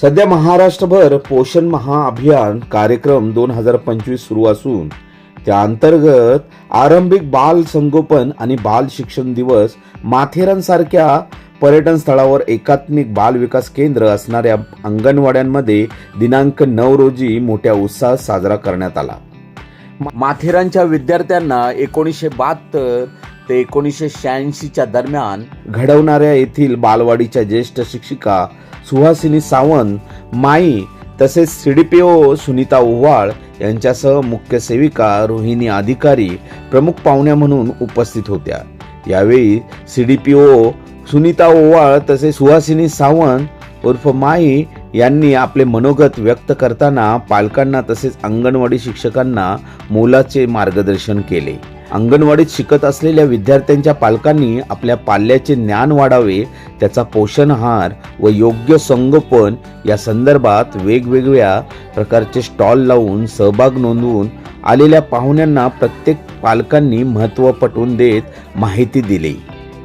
सध्या महाराष्ट्रभर पोषण महाअभियान कार्यक्रम दोन हजार पंचवीस सुरू असून त्या अंतर्गत आरंभिक बाल संगोपन आणि बाल शिक्षण दिवस माथेरानसारख्या पर्यटन स्थळावर एकात्मिक बाल विकास केंद्र असणाऱ्या अंगणवाड्यांमध्ये दिनांक नऊ रोजी मोठ्या उत्साहात साजरा करण्यात आला. माथेरानच्या विद्यार्थ्यांना एकोणीसशे बहात्तर ते एकोणीसशे शहाऐंशीच्या दरम्यान घडवणाऱ्या येथील बालवाडीच्या ज्येष्ठ शिक्षिका सुहासिनी सावंत माई तसेच सीडीपीओ सुनीता ओव्हाळ यांच्यासह मुख्य सेविका रोहिणी अधिकारी प्रमुख पाहुण्या म्हणून उपस्थित होत्या. यावेळी सीडीपीओ सुनीता ओवाळ तसेच सुहासिनी सावंत उर्फ माई यांनी आपले मनोगत व्यक्त करताना पालकांना तसेच अंगणवाडी शिक्षकांना मोलाचे मार्गदर्शन केले. अंगणवाडीत शिकत असलेल्या विद्यार्थ्यांच्या पालकांनी आपल्या पाल्याचे ज्ञान वाढावे त्याचा पोषण आहार व योग्य संगोपन या संदर्भात वेगवेगळ्या प्रकारचे स्टॉल लावून सहभाग नोंदवून आलेल्या पाहुण्यांना प्रत्येक पालकांनी महत्त्व पटवून देत माहिती दिली.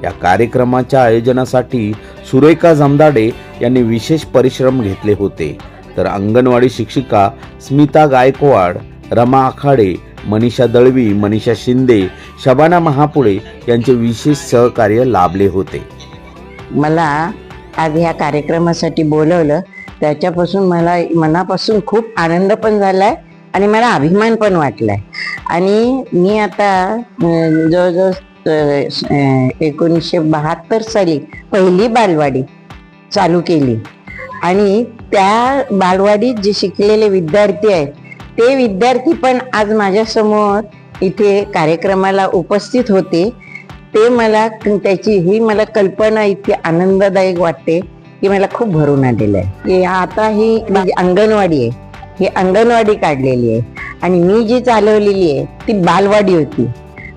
या कार्यक्रमाच्या आयोजनासाठी सुरेखा जमदाडे यांनी विशेष परिश्रम घेतले होते. तर अंगणवाडी शिक्षिका स्मिता गायकवाड रमा आखाडे मनीषा दळवी मनीषा शिंदे शबाना महापुळे यांचे विशेष सहकार्य लाभले होते. मला आज ह्या कार्यक्रमासाठी बोलवलं. त्याच्यापासून मला मनापासून खूप आनंद पण झाला आहे आणि मला अभिमान पण वाटला आहे आणि मी आता जवळजवळ एकोणीसशे बहात्तर साली पहिली बालवाडी चालू केली. आणि त्या बालवाडीत जे शिकलेले विद्यार्थी आहेत ते विद्यार्थी पण आज माझ्यासमोर इथे कार्यक्रमाला उपस्थित होते. ते मला त्याची ही मला कल्पना इतकी आनंददायक वाटते की मला खूप भरून आलेलं आहे. की आता ही माझी अंगणवाडी आहे. ही अंगणवाडी काढलेली आहे. आणि मी जी चालवलेली आहे ती बालवाडी होती.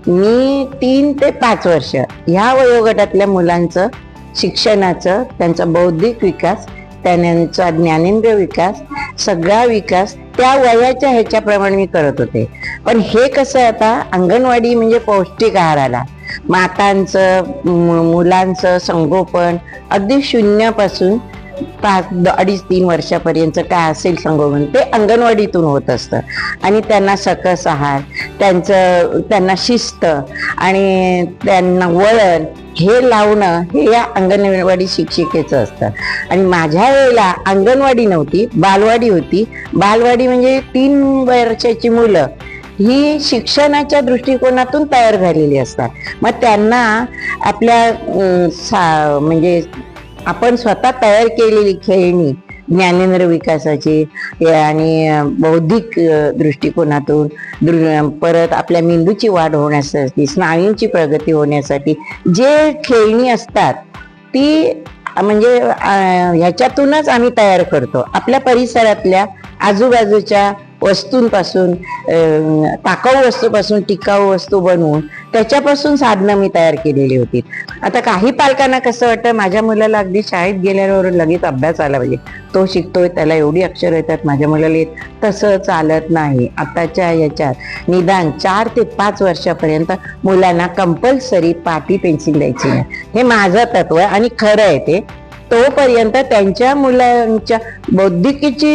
मी तीन ते पाच वर्ष ह्या वयोगटातल्या मुलांचं शिक्षणाचं त्यांचा बौद्धिक विकास त्यांचा ज्ञानेंद्र विकास सगळा विकास त्या वयाच्या ह्याच्याप्रमाणे मी करत होते. पण हे कसं आहे आता अंगणवाडी म्हणजे पौष्टिक आहाराला. मातांचं मुलांचं संगोपन अगदी शून्यापासून पाच अडीच तीन वर्षापर्यंत काय असेल संगोपन ते अंगणवाडीतून होत असतं. आणि त्यांना सकस आहार त्यांचं त्यांना शिस्त आणि त्यांना वळण हे लावणं हे या अंगणवाडी शिक्षिकेचं असतं. आणि माझ्या वेळेला अंगणवाडी नव्हती बालवाडी होती. बालवाडी म्हणजे तीन वर्षाची मुलं. ही शिक्षणाच्या दृष्टिकोनातून तयार झालेली असतात. मग त्यांना आपल्या सा म्हणजे आपण स्वतः तयार केलेली खेळणी ज्ञानेंद्र विकासाची आणि बौद्धिक दृष्टिकोनातून दृ परत आपल्या मेंदूची वाढ होण्यासाठी स्नायूंची प्रगती होण्यासाठी जे खेळणी असतात ती म्हणजे ह्याच्यातूनच आम्ही तयार करतो. आपल्या परिसरातल्या आजूबाजूच्या वस्तूंपासून टाकाऊ वस्तूपासून टिकाऊ वस्तू बनवून त्याच्यापासून साधनं मी तयार केलेली होती. आता काही पालकांना कसं वाटतं माझ्या मुलाला अगदी शाळेत गेल्यावर लगेच अभ्यास आला पाहिजे. तो शिकतोय त्याला एवढी अक्षर येतात माझ्या मुलाला येत तसं चालत नाही. आताच्या याच्यात निदान चार ते पाच वर्षापर्यंत मुलांना कंपल्सरी पाटी पेन्सिल द्यायची नाही. हे माझं तत्व आहे आणि खरं आहे ते. तोपर्यंत त्यांच्या मुलांच्या बौद्धिकीची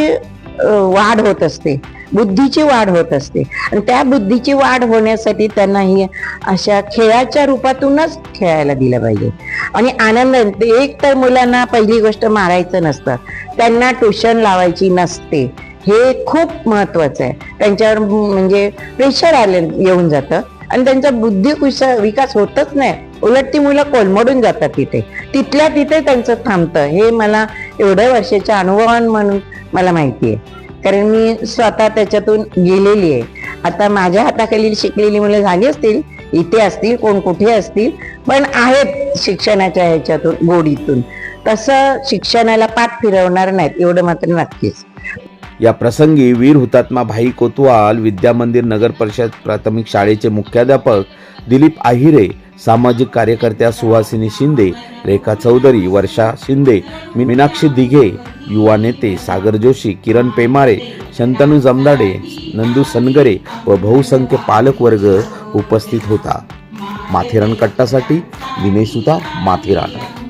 वाढ होत असते. बुद्धीची वाढ होत असते. आणि त्या बुद्धीची वाढ होण्यासाठी त्यांना ही अशा खेळाच्या रूपातूनच खेळायला दिलं पाहिजे. आणि आनंद एक तर मुलांना पहिली गोष्ट मारायचं नसतं. त्यांना ट्युशन लावायची नसते. हे खूप महत्वाचं आहे. त्यांच्यावर म्हणजे प्रेशर आले येऊन जातं. आणि त्यांचा बुद्धी कुश- विकास होतच नाही. उलट ती मुलं कोलमडून जातात तिथे. तिथल्या तिथे त्यांचं थांबतं. हे मला एवढ्या वर्षाच्या अनुभवान म्हणून मला माहिती आहे. कारण मी स्वतः त्याच्यातून गेलेली आहे. आता माझ्या हाताखाली शिकलेली मुलं झाली असतील इथे असतील कोण कुठे असतील पण आहेत शिक्षणाच्या ह्याच्यातून गोडीतून. तसं शिक्षणाला पाठ फिरवणार नाहीत एवढं मात्र नक्कीच. या प्रसंगी वीर हुतात्मा भाई कोतवाल विद्या मंदिर नगर परिषद प्राथमिक शाळेचे मुख्याध्यापक दिलीप आहिरे सामाजिक कार्यकर्त्या सुहासिनी शिंदे रेखा चौधरी वर्षा शिंदे मी- मीनाक्षी दिघे युवा नेते सागर जोशी किरण पेमारे शंतनू जमदाडे नंदू सनगरे व बहुसंख्य पालक वर्ग उपस्थित होता. माथेरान कट्टासाठी विनय सुता माथेरान.